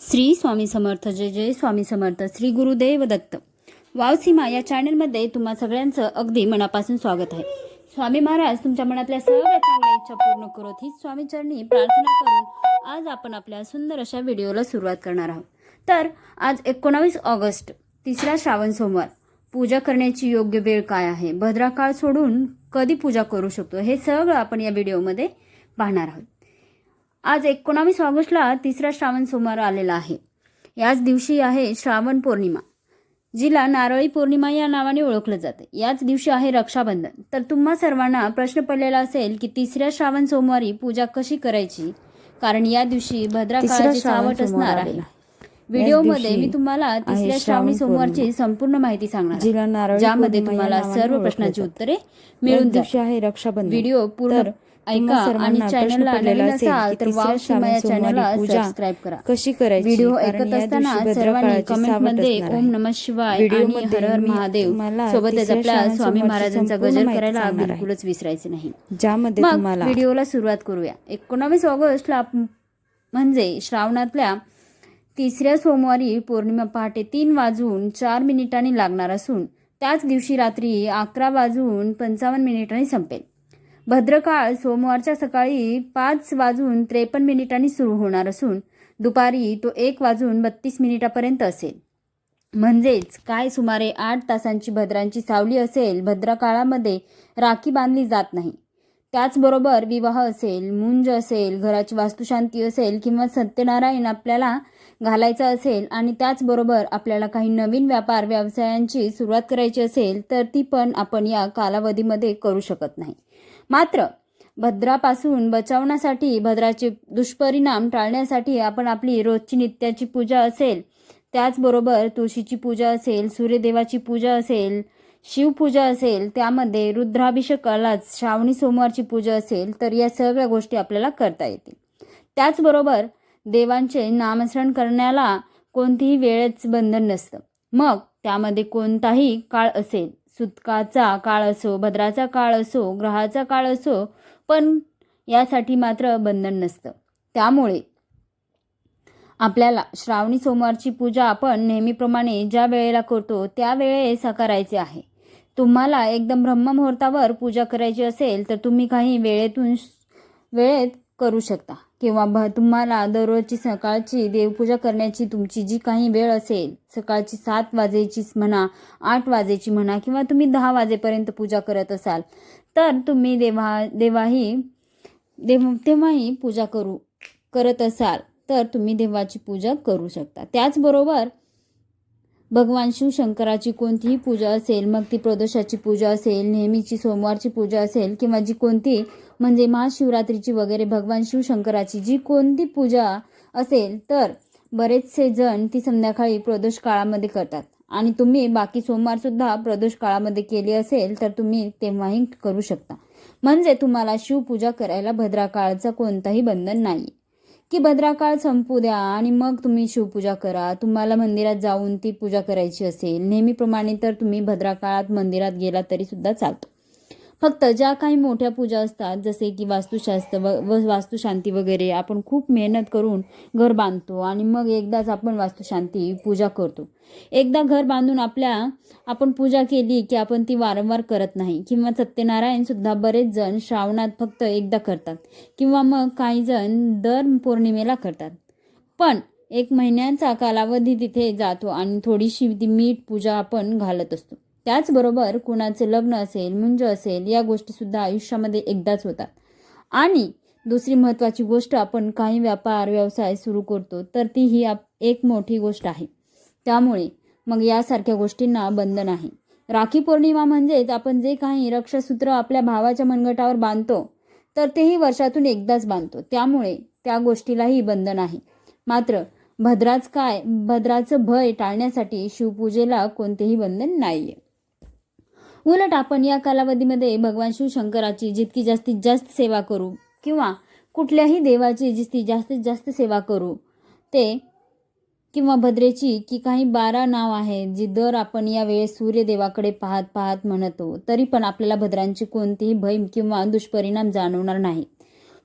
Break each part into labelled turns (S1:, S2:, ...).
S1: श्री स्वामी समर्थ जय जय स्वामी समर्थ श्री गुरुदेव दत्त. वावसीमा या चॅनलमध्ये तुम्हा सगळ्यांचं अगदी मनापासून स्वागत आहे. स्वामी महाराज तुमच्या मनातल्या सगळ्या चांगल्या इच्छा पूर्ण करत ही स्वामी चरणी प्रार्थना करून आज आपण आपल्या सुंदर अशा व्हिडिओला सुरुवात करणार आहोत. तर आज एकोणावीस ऑगस्ट तिसरा श्रावण सोमवार. पूजा करण्याची योग्य वेळ काय आहे? भद्राकाळ सोडून कधी पूजा करू शकतो? हे सगळं आपण या व्हिडिओमध्ये पाहणार आहोत. आज एकोणावीस ऑगस्टला तिसरा श्रावण सोमवार आलेला आहे. याच दिवशी आहे श्रावण पौर्णिमा जिला नारळी पौर्णिमा या नावाने ओळखलं जातं. याच दिवशी आहे रक्षाबंधन. तर तुम्हा सर्वांना प्रश्न पडलेला असेल की तिसऱ्या श्रावण सोमवारी पूजा कशी करायची? कारण या दिवशी भद्राकाळाची
S2: श्रावण
S1: सावट असणार आहे. व्हिडिओमध्ये मी तुम्हाला तिसऱ्या श्रावणी सोमवारची संपूर्ण माहिती सांगणार ज्यामध्ये तुम्हाला सर्व प्रश्नांची. उत्तरे मिळून
S2: दिवशी आहे रक्षाबंधन.
S1: व्हिडिओ पूर्ण ऐका आणि चॅनलला
S2: असेल
S1: तर वाव सीमा या
S2: श्रावण
S1: चॅनलला सबस्क्राईब करा.
S2: कशी करायची?
S1: व्हिडिओ ऐकत असताना सर्वांनी
S2: कमेंटमध्ये
S1: ओम नम. शिवाय आणि हर हर महादेव सोबतच आपल्या स्वामी महाराजांचा गजर करायला. बिलकुलच विसरायचे नाही.
S2: ज्यामध्ये तुम्हाला
S1: व्हिडिओला सुरुवात करूया. एकोणावीस ऑगस्टला म्हणजे श्रावणातल्या तिसऱ्या सोमवारी पौर्णिमा पहाटे तीन वाजून चार मिनिटांनी लागणार असून त्याच दिवशी रात्री अकरा वाजून पंचावन्न मिनिटांनी संपेल. भद्रकाळ सोमवारच्या सकाळी पाच वाजून त्रेपन्न मिनिटांनी सुरू होणार असून दुपारी तो एक वाजून बत्तीस मिनिटापर्यंत असेल. म्हणजेच काय सुमारे आठ तासांची भद्रांची सावली असेल भद्रकाळामध्ये राखी बांधली जात नाही. त्याचबरोबर विवाह असेल मुंज असेल घराची वास्तुशांती असेल किंवा सत्यनारायण आपल्याला घालायचा असेल आणि त्याचबरोबर आपल्याला काही नवीन व्यापार व्यवसायांची सुरुवात करायची असेल तर ती पण आपण या कालावधीमध्ये करू शकत नाही. मात्र भद्रापासून बचावण्यासाठी भद्राचे दुष्परिणाम टाळण्यासाठी आपण आपली रोजची नित्याची पूजा असेल त्याचबरोबर तुळशीची पूजा असेल सूर्यदेवाची पूजा असेल शिवपूजा असेल त्यामध्ये रुद्राभिषेकालाच श्रावणी सोमवारची पूजा असेल तर या सगळ्या गोष्टी आपल्याला करता येतील. त्याचबरोबर देवांचे नामस्मरण करण्याला कोणतीही वेळेच बंधन नसतं. मग त्यामध्ये कोणताही काळ असेल सुतकाचा काळ असो भद्राचा काळ असो ग्रहाचा काळ असो पण यासाठी मात्र बंधन नसतं. त्यामुळे आपल्याला श्रावणी सोमवारची पूजा आपण नेहमीप्रमाणे ज्या वेळेला करतो त्या वेळेस करायचे आहे. तुम्हाला एकदम ब्रह्ममुहूर्तावर पूजा करायची असेल तर तुम्ही काही वेळेतून वेळेत करू शकता. किंवा भ तुम्हाला दररोजची सकाळची देवपूजा करण्याची तुमची जी काही वेळ असेल सकाळची सात वाजेचीच म्हणा आठ वाजेची म्हणा किंवा तुम्ही दहा वाजेपर्यंत पूजा करत असाल तर तुम्ही देवा देवाही देव तेव्हाही पूजा करू करत असाल तर तुम्ही देवाची पूजा करू शकता. त्याचबरोबर भगवान शिवशंकराची कोणतीही पूजा असेल मग ती प्रदोषाची पूजा असेल नेहमीची सोमवारची पूजा असेल किंवा जी कोणती म्हणजे महाशिवरात्रीची वगैरे भगवान शिवशंकराची जी कोणती पूजा असेल तर बरेचसे जण ती संध्याकाळी प्रदोष काळामध्ये करतात. आणि तुम्ही बाकी सोमवारसुद्धा प्रदोष काळामध्ये केली असेल तर तुम्ही तेव्हाही करू शकता. म्हणजे तुम्हाला शिवपूजा करायला भद्राकाळचं कोणताही बंधन नाही की भद्राकाळ संपू द्या आणि मग तुम्ही शिवपूजा करा. तुम्हाला मंदिरात जाऊन ती पूजा करायची असेल. नेहमीप्रमाणे तर तुम्ही भद्राकाळात मंदिरात गेला तरी सुद्धा चालतो. फक्त ज्या काही मोठ्या पूजा असतात जसे की वास्तुशास्त्र व व वास्तुशांती वगैरे आपण खूप मेहनत करून घर बांधतो आणि मग एकदाच आपण वास्तुशांती पूजा करतो. एकदा घर बांधून आपल्या आपण पूजा केली की आपण ती वारंवार करत नाही. किंवा सत्यनारायणसुद्धा बरेच जण श्रावणात फक्त एकदा करतात. किंवा मग काही जण दर पौर्णिमेला करतात. पण एक महिन्याचा कालावधी तिथे जातो आणि थोडीशी ती मीठ पूजा आपण घालत असतो. त्याचबरोबर कुणाचं लग्न असेल मुंज असेल या गोष्टीसुद्धा आयुष्यामध्ये एकदाच होतात. आणि दुसरी महत्त्वाची गोष्ट आपण काही व्यापार व्यवसाय सुरू करतो तर ती ही आप एक मोठी गोष्ट आहे. त्यामुळे मग यासारख्या गोष्टींना बंधन आहे. राखी पौर्णिमा म्हणजेच आपण जे काही रक्षसूत्र आपल्या भावाच्या मनगटावर बांधतो तर तेही वर्षातून एकदाच बांधतो. त्यामुळे त्या गोष्टीलाही बंधन आहे. मात्र भद्राच काय भद्राचं भय टाळण्यासाठी शिवपूजेला कोणतेही बंधन नाही आहे उलट आपण या कालावधीमध्ये भगवान शिवशंकराची जितकी जास्तीत जास्त सेवा करू किंवा कुठल्याही देवाची जितकी जास्तीत जास्त सेवा करू ते किंवा भद्रेची की काही बारा नाव आहेत जी दर आपण या वेळेस सूर्यदेवाकडे पाहत पाहत म्हणतो तरी पण आपल्याला भद्रांची कोणतीही भय किंवा दुष्परिणाम जाणवणार नाही.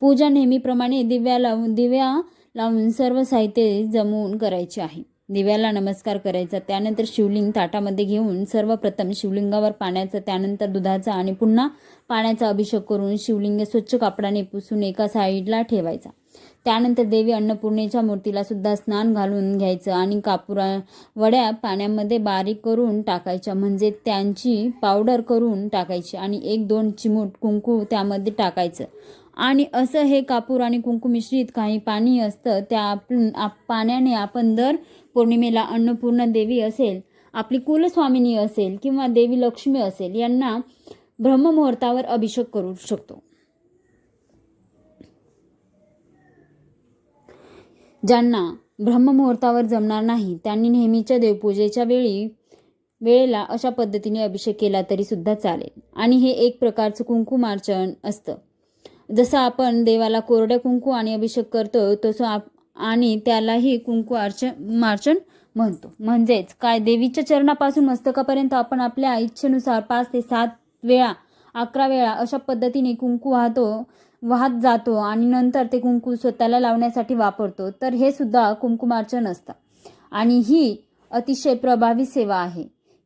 S1: पूजा नेहमीप्रमाणे दिव्या लावून दिव्या लावून सर्व साहित्य जमवून करायचे आहे. दिव्याला नमस्कार करायचा त्यानंतर शिवलिंग ताटामध्ये घेऊन सर्वप्रथम शिवलिंगावर पाण्याचा त्यानंतर दुधाचा आणि पुन्हा पाण्याचा अभिषेक करून शिवलिंग स्वच्छ कापडाने पुसून एका साईडला ठेवायचा. त्यानंतर देवी अन्नपूर्णेच्या मूर्तीला सुद्धा स्नान घालून घ्यायचं आणि कापुरा वड्या पाण्यामध्ये बारीक करून टाकायच्या म्हणजे त्यांची पावडर करून टाकायची आणि एक दोन चिमूट कुंकू त्यामध्ये टाकायचं. आणि असं हे कापूर आणि कुंकू मिश्रित काही पाणी असतं त्या आपण आप पाण्याने आपण दर पौर्णिमेला अन्नपूर्णा देवी असेल आपली कुलस्वामिनी असेल किंवा देवी लक्ष्मी असेल यांना ब्रह्ममुहूर्तावर अभिषेक करू शकतो. ज्यांना ब्रह्ममुहूर्तावर जमणार नाही त्यांनी नेहमीच्या देवपूजेच्या वेळी वेळेला अशा पद्धतीने अभिषेक केला तरी सुद्धा चालेल. आणि हे एक प्रकारचं कुंकुमार्चन असतं. जसं आपण देवाला कोरड्या कुंकू आणि अभिषेक करतो तसं आप आणि त्यालाही कुंकू अर्चन मार्चन म्हणतो. म्हणजेच काय देवीच्या चरणापासून मस्तकापर्यंत आपण आपल्या इच्छेनुसार पाच ते सात वेळा अकरा वेळा अशा पद्धतीने कुंकू वाहतो वाहत जातो आणि नंतर ते कुंकू स्वतःला लावण्यासाठी वापरतो. तर हे सुद्धा कुंकुमार्चन असतं. आणि ही अतिशय प्रभावी सेवा आहे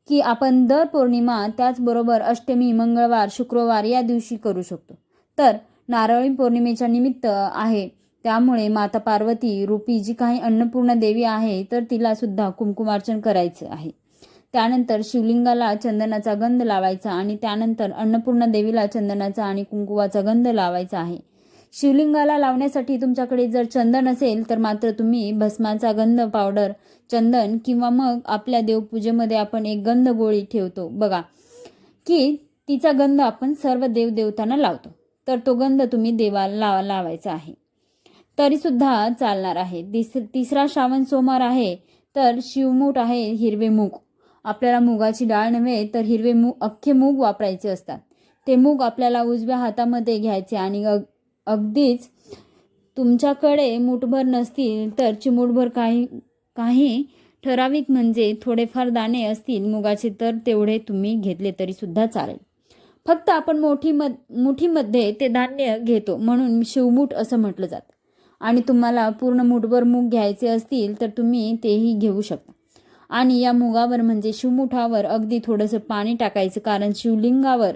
S1: की आपण दर पौर्णिमा त्याचबरोबर अष्टमी मंगळवार शुक्रवार या दिवशी करू शकतो. तर नारळी पौर्णिमेच्या निमित्त आहे त्यामुळे माता पार्वती रूपी जी काही अन्नपूर्णा देवी आहे तर तिला सुद्धा कुंकुमार्चन करायचं आहे. त्यानंतर शिवलिंगाला चंदनाचा गंध लावायचा आणि त्यानंतर अन्नपूर्णा देवीला चंदनाचा आणि कुंकुवाचा गंध लावायचा आहे. शिवलिंगाला लावण्यासाठी तुमच्याकडे जर चंदन असेल तर मात्र तुम्ही भस्माचा गंध पावडर चंदन किंवा मग आपल्या देवपूजेमध्ये आपण एक गंध गोळी ठेवतो. बघा की तिचा गंध आपण सर्व देवदेवतांना लावतो. तर तो गंध तुम्ही देवाला लावा लावायचा आहे. तरीसुद्धा चालणार आहे. तिस तिसरा श्रावण सोमवार आहे तर शिवमूठ आहे हिरवे मूग. आपल्याला मुगाची डाळ नव्हे तर हिरवे मूग अख्खे मूग वापरायचे असतात. ते मूग आपल्याला उजव्या हातामध्ये घ्यायचे आणि अग अगदीच तुमच्याकडे मूठभर नसतील तर चिमूटभर काही काही ठराविक म्हणजे थोडेफार दाणे असतील मुगाचे तर तेवढे तुम्ही घेतले तरीसुद्धा चालेल. फक्त आपण मोठी मद मुठीमध्ये ते धान्य घेतो म्हणून शिवमूठ असं म्हटलं जातं. आणि तुम्हाला पूर्ण मुठभर मूग घ्यायचे असतील तर तुम्ही तेही घेऊ शकता. आणि या मुगावर म्हणजे शिवमुठावर अगदी थोडंसं पाणी टाकायचं कारण शिवलिंगावर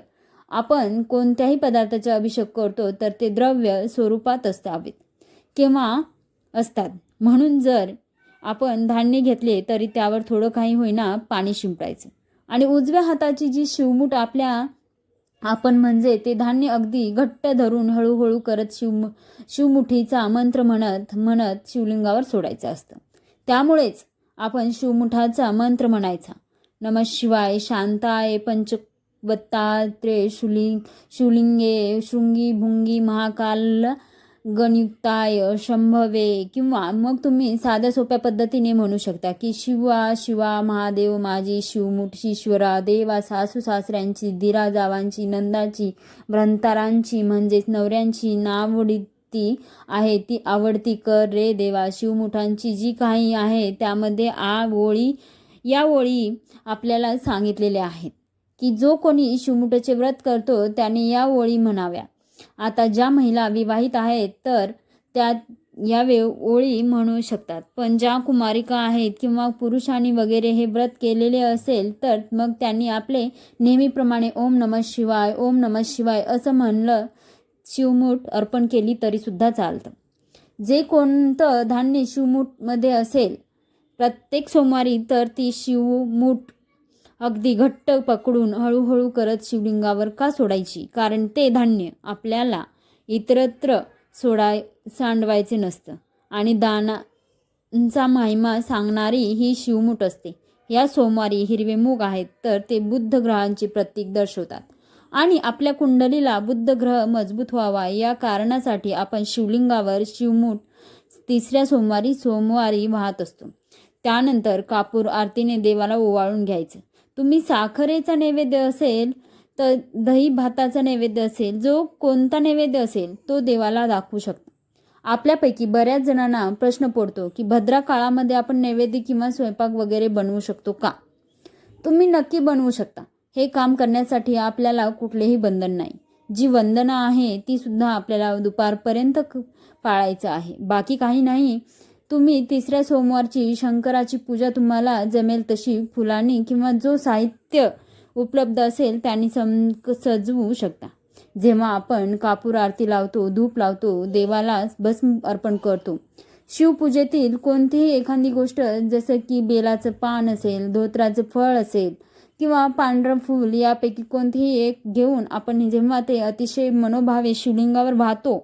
S1: आपण कोणत्याही पदार्थाचा अभिषेक करतो तर ते द्रव्य स्वरूपात असतावेत किंवा असतात. म्हणून जर आपण धान्य घेतले तरी त्यावर थोडं काही होईना पाणी शिंपडायचं. आणि उजव्या हाताची जी शिवमूठ आपल्या आपण म्हणजे ते धान्य अगदी घट्ट धरून हळूहळू करत शिव शिवमुठीचा मंत्र म्हणत म्हणत शिवलिंगावर सोडायचं असतं. त्यामुळेच आपण शिवमुठाचा मंत्र म्हणायचा. नम शिवाय शांताय पंचवत्तात्रे शुलिंग शिवलिंगे शृंगी भुंगी महाकाल गणयुक्ताय शंभवे किंवा मग तुम्ही साध्या सोप्या पद्धतीने म्हणू शकता की शिवा शिवा महादेव माझी शिवमुठ ईश्वरा देवा सासू सासऱ्यांची दिरा जावांची नंदाची भ्रंतारांची म्हणजेच नवऱ्यांची नावडी ती आहे ती आवडती कर रे देवा. शिवमुठांची जी काही आहे त्यामध्ये आ ओळी या ओळी आपल्याला सांगितलेल्या आहेत की जो कोणी शिवमुठाचे व्रत करतो त्याने या ओळी म्हणाव्या. आता ज्या महिला विवाहित आहेत तर त्या या वे ओळी म्हणू शकतात. पण ज्या कुमारिका आहेत किंवा पुरुषांनी वगैरे हे व्रत केलेले असेल तर मग त्यांनी आपले नेहमीप्रमाणे ओम नम शिवाय ओम नम शिवाय असं म्हणलं शिवमूठ अर्पण केली तरीसुद्धा चालतं. जे कोणतं धान्य शिवमूठमध्ये असेल प्रत्येक सोमवारी तर ती शिवमूठ अगदी घट्ट पकडून हळूहळू करत शिवलिंगावर का सोडायची? कारण ते धान्य आपल्याला इतरत्र सोडाय सांडवायचे नसतं. आणि दानांचा महिमा सांगणारी ही शिवमूठ असते. या सोमवारी हिरवे मूग आहेत तर ते बुद्ध ग्रहांचे प्रतीक दर्शवतात. आणि आपल्या कुंडलीला बुद्ध ग्रह मजबूत व्हावा या कारणासाठी आपण शिवलिंगावर शिवमूठ तिसऱ्या सोमवारी सोमवारी वाहत असतो. त्यानंतर कापूर आरतीने देवाला ओवाळून घ्यायचं. तुम्ही साखरेचा नैवेद्य असेल तर दही भाताचा नैवेद्य असेल जो कोणता नैवेद्य असेल तो देवाला दाखवू शकता. आपल्यापैकी बऱ्याच जणांना प्रश्न पडतो की भद्रा काळामध्ये आपण नैवेद्य किंवा स्वयंपाक वगैरे बनवू शकतो का? तुम्ही नक्की बनवू शकता. हे काम करण्यासाठी आपल्याला कुठलेही बंधन नाही. जी वंदना आहे ती सुद्धा आपल्याला दुपारपर्यंत पाळायचं आहे. बाकी काही नाही. तुम्ही तिसऱ्या सोमवारची शंकराची पूजा तुम्हाला जमेल तशी फुलांनी किंवा जो साहित्य उपलब्ध असेल त्यांनी सम सजवू शकता. जेव्हा आपण कापूर आरती लावतो धूप लावतो देवाला भस्म अर्पण करतो. शिवपूजेतील कोणतीही एखादी गोष्ट जसं की बेलाचं पान असेल धोत्राचं फळ असेल किंवा पांढरं फूल यापैकी कोणतीही एक घेऊन आपण जेव्हा ते अतिशय मनोभावे शिवलिंगावर वाहतो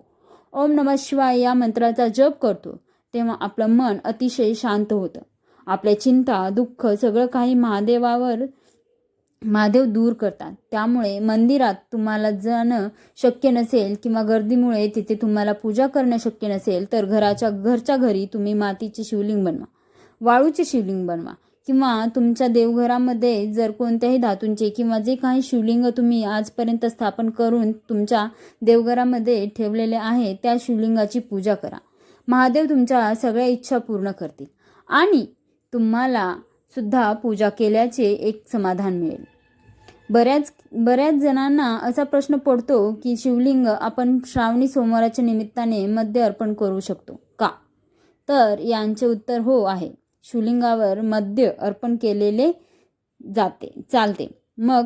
S1: ओम नमः शिवाय या मंत्राचा जप करतो. तेव्हा आपलं मन अतिशय शांत होतं. आपल्या चिंता दुःख सगळं काही महादेवावर महादेव दूर करतात. त्यामुळे मंदिरात तुम्हाला जाणं शक्य नसेल किंवा गर्दीमुळे तिथे तुम्हाला पूजा करणं शक्य नसेल तर घराच्या घरच्या घरी तुम्ही मातीचे शिवलिंग बनवा. वाळूचे शिवलिंग बनवा. किंवा तुमच्या देवघरामध्ये जर कोणत्याही धातूंचे किंवा जे काही शिवलिंग तुम्ही आजपर्यंत स्थापन करून तुमच्या देवघरामध्ये ठेवलेले आहे त्या शिवलिंगाची पूजा करा. महादेव तुमच्या सगळ्या इच्छा पूर्ण करतील. आणि तुम्हाला सुद्धा पूजा केल्याचे एक समाधान मिळेल. बऱ्याच बऱ्याच जणांना असा प्रश्न पडतो की शिवलिंग आपण श्रावणी सोमवाराच्या निमित्ताने मद्य अर्पण करू शकतो का? तर यांचे उत्तर हो आहे. शिवलिंगावर मद्य अर्पण केलेले जाते चालते. मग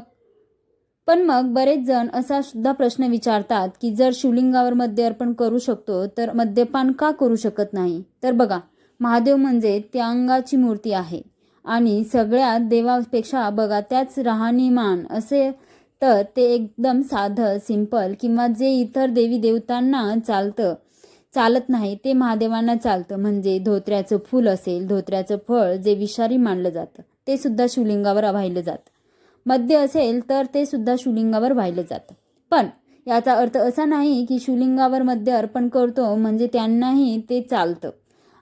S1: पण मग बरेच जण असा सुद्धा प्रश्न विचारतात की जर शिवलिंगावर मद्य अर्पण करू शकतो तर मद्यपान का करू शकत नाही? तर बघा महादेव म्हणजे त्यांगाची मूर्ती आहे. आणि सगळ्यात देवापेक्षा बघा त्याच राहणीमान असे तर ते एकदम साधं सिंपल किंवा जे इतर देवी देवतांना चालतं चालत नाही ते महादेवांना चालतं. म्हणजे धोत्र्याचं फूल असेल धोत्र्याचं फळ जे विषारी मानलं जातं ते सुद्धा शिवलिंगावर वाहिलं जातं. मद्य असेल तर ते सुद्धा शिवलिंगावर वाहिलं जातं. पण याचा अर्थ असा नाही की शिवलिंगावर मद्य अर्पण करतो म्हणजे त्यांनाही ते चालतं.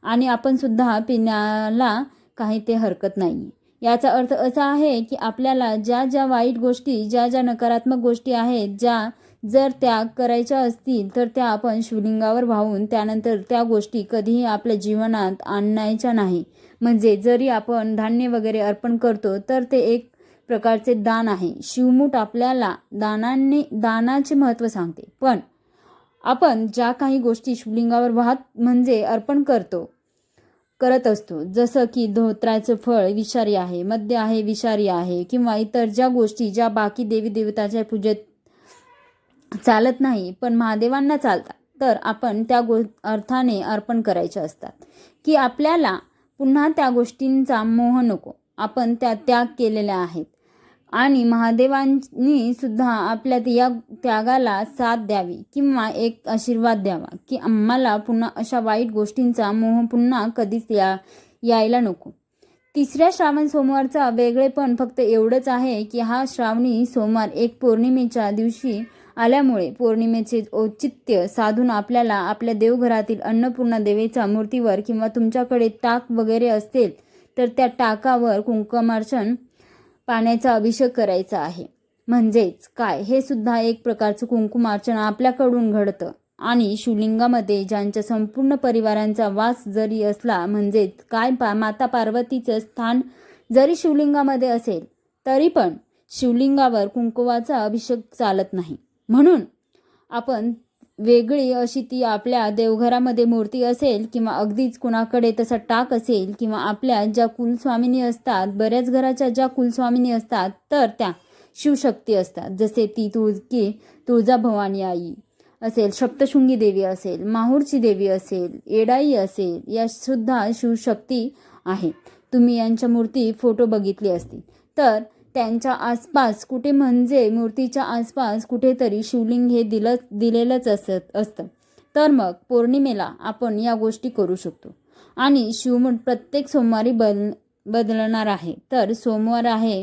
S1: आणि आपण सुद्धा पिण्याला काही ते हरकत नाही. याचा अर्थ असा आहे की आपल्याला ज्या ज्या वाईट गोष्टी ज्या ज्या नकारात्मक गोष्टी आहेत ज्या जर त्या करायच्या असतील तर त्या आपण शिवलिंगावर वाहून त्यानंतर त्या गोष्टी कधीही आपल्या जीवनात आणायच्या नाही. म्हणजे जरी आपण धान्य वगैरे अर्पण करतो तर ते एक प्रकारचे दान आहे. शिवमूठ आपल्याला दानाने दानाचे महत्त्व सांगते. पण आपण ज्या काही गोष्टी शिवलिंगावर वाहत म्हणजे अर्पण करतो करत असतो जसं की धोत्राचं फळ विषारी आहे मद्य आहे विषारी आहे किंवा इतर ज्या गोष्टी ज्या बाकी देवी देवताच्या पूजेत चालत नाही पण महादेवांना चालतात तर आपण त्या गो अर्थाने अर्पण करायचे असतात. की आपल्याला पुन्हा त्या गोष्टींचा मोह नको. आपण त्या त्याग केलेल्या आहेत. आणि महादेवांनी सुद्धा आपल्या या त्यागाला साथ द्यावी किंवा एक आशीर्वाद द्यावा की आम्हाला पुन्हा अशा वाईट गोष्टींचा मोह पुन्हा कधीच या यायला नको. तिसऱ्या श्रावण सोमवारचा वेगळेपण फक्त एवढंच आहे की हा श्रावणी सोमवार एक पौर्णिमेच्या दिवशी आल्यामुळे पौर्णिमेचे औचित्य साधून आपल्याला आपल्या देवघरातील अन्नपूर्णा देवीच्या मूर्तीवर किंवा तुमच्याकडे टाक वगैरे असतील तर त्या टाकावर कुंकमार्चन पाण्याचा अभिषेक करायचा आहे. म्हणजेच काय? हे सुद्धा एक प्रकारचं कुंकुमार्चन आपल्याकडून घडतं. आणि शिवलिंगामध्ये ज्यांच्या संपूर्ण परिवारांचा वास जरी असला म्हणजेच काय पा माता पार्वतीचं स्थान जरी शिवलिंगामध्ये असेल तरी पण शिवलिंगावर कुंकुवाचा अभिषेक चालत नाही. म्हणून आपण वेगळी अशी ती आपल्या देवघरामध्ये मूर्ती असेल किंवा अगदीच कुणाकडे तसा टाक असेल किंवा आपल्या ज्या कुलस्वामिनी असतात बऱ्याच घराच्या ज्या कुलस्वामिनी असतात तर त्या शिवशक्ती असतात. जसे ती तुळकी तुळजाभवानी आई असेल सप्तशृंगी देवी असेल माहूरची देवी असेल एडाई असेल या सुद्धा शिवशक्ती आहे. तुम्ही यांच्या मूर्ती फोटो बघितली असतील तर त्यांच्या आसपास कुठे म्हणजे मूर्तीच्या आसपास कुठेतरी शिवलिंग हे दिलं दिलेलंच असत असतं. तर मग पौर्णिमेला आपण या गोष्टी करू शकतो. आणि शिवमूठ प्रत्येक सोमवारी बद बदलणार आहे. तर सोमवार आहे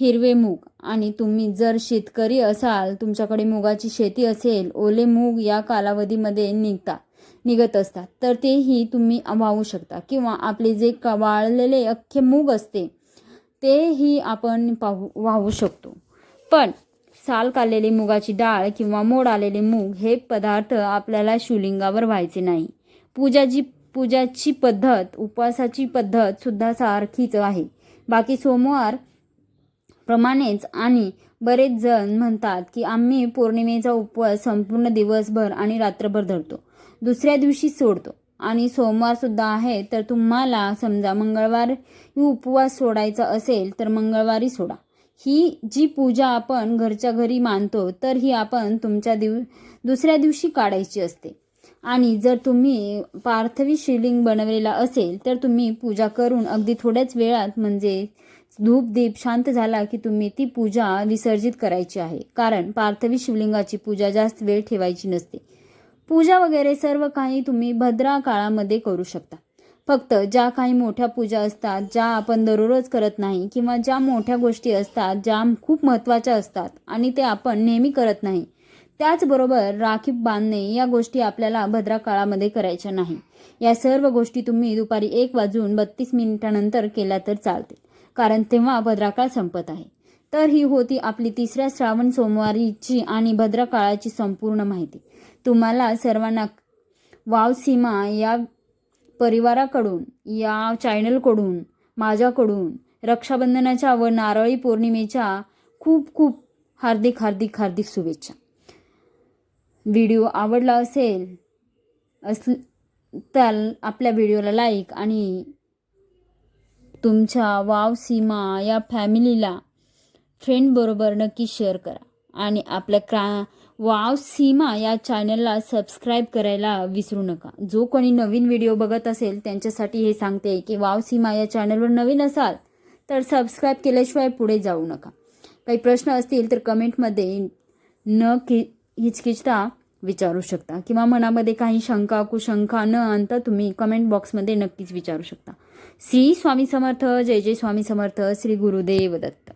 S1: हिरवे मूग. आणि तुम्ही जर शेतकरी असाल तुमच्याकडे मुगाची शेती असेल ओले मूग या कालावधीमध्ये निघतात निघत असतात. तर तेही तुम्ही वाहू शकता. किंवा आपले जे क वाळलेले अख्खे मूग असते तेही आपण पाहू वाहू शकतो. पण साल काढलेली मुगाची डाळ किंवा मोड आलेले मूग हे पदार्थ आपल्याला शिवलिंगावर व्हायचे नाही. पूजाची पूजाची पद्धत उपवासाची पद्धत सुद्धा सारखीच आहे. बाकी सोमवार प्रमाणेच आणि बरेच जण म्हणतात की आम्ही पौर्णिमेचा उपवास संपूर्ण दिवसभर आणि रात्रभर धरतो. दुसऱ्या दिवशी सोडतो. आणि सोमवारसुद्धा आहे तर तुम्हाला समजा मंगळवार उपवास सोडायचा असेल तर मंगळवारी सोडा. ही जी पूजा आपण घरच्या घरी मानतो तर ही आपण तुमच्या दिव दुसऱ्या दिवशी काढायची असते. आणि जर तुम्ही पार्थवी शिवलिंग बनवलेला असेल तर तुम्ही पूजा करून अगदी थोड्याच वेळात म्हणजे धूप दीप शांत झाला की तुम्ही ती पूजा विसर्जित करायची आहे. कारण पार्थवी शिवलिंगाची पूजा जास्त वेळ ठेवायची नसते. पूजा वगैरे सर्व काही तुम्ही भद्रा काळामध्ये करू शकता. फक्त ज्या काही मोठ्या पूजा असतात ज्या आपण दररोज करत नाही किंवा ज्या मोठ्या गोष्टी असतात ज्या खूप महत्त्वाच्या असतात आणि ते आपण नेहमी करत नाही त्याचबरोबर राखी बांधणे या गोष्टी आपल्याला भद्रा काळामध्ये करायच्या नाही. या सर्व गोष्टी तुम्ही दुपारी एक वाजून बत्तीस मिनिटानंतर केल्या तर चालतील कारण तेव्हा भद्राकाळ संपत आहे. तर ही होती आपली तिसऱ्या श्रावण सोमवारीची आणि भद्रकाळाची संपूर्ण माहिती. तुम्हाला सर्वांना वाव सीमा या परिवाराकडून या चॅनलकडून माझ्याकडून रक्षाबंधनाच्या व नारळी पौर्णिमेच्या खूप खूप हार्दिक हार्दिक हार्दिक शुभेच्छा. व्हिडिओ आवडला असेल अस तर आपल्या व्हिडिओला लाईक आणि तुमच्या वाव सीमा या फॅमिलीला फ्रेंडबरोबर नक्की शेअर करा. आणि आपल्या क्रा वाव सीमा या चॅनलला सबस्क्राईब करायला विसरू नका. जो कोणी नवीन व्हिडिओ बघत असेल त्यांच्यासाठी हे सांगते की वाव सीमा या चॅनलवर नवीन असाल तर सबस्क्राईब केल्याशिवाय पुढे जाऊ नका. काही प्रश्न असतील तर कमेंटमध्ये न कि हिचकिचता विचारू शकता. किंवा मनामध्ये काही शंका कुशंका न आणता तुम्ही कमेंट बॉक्समध्ये नक्कीच विचारू शकता. श्री स्वामी समर्थ जय जय स्वामी समर्थ श्री गुरुदेव दत्त.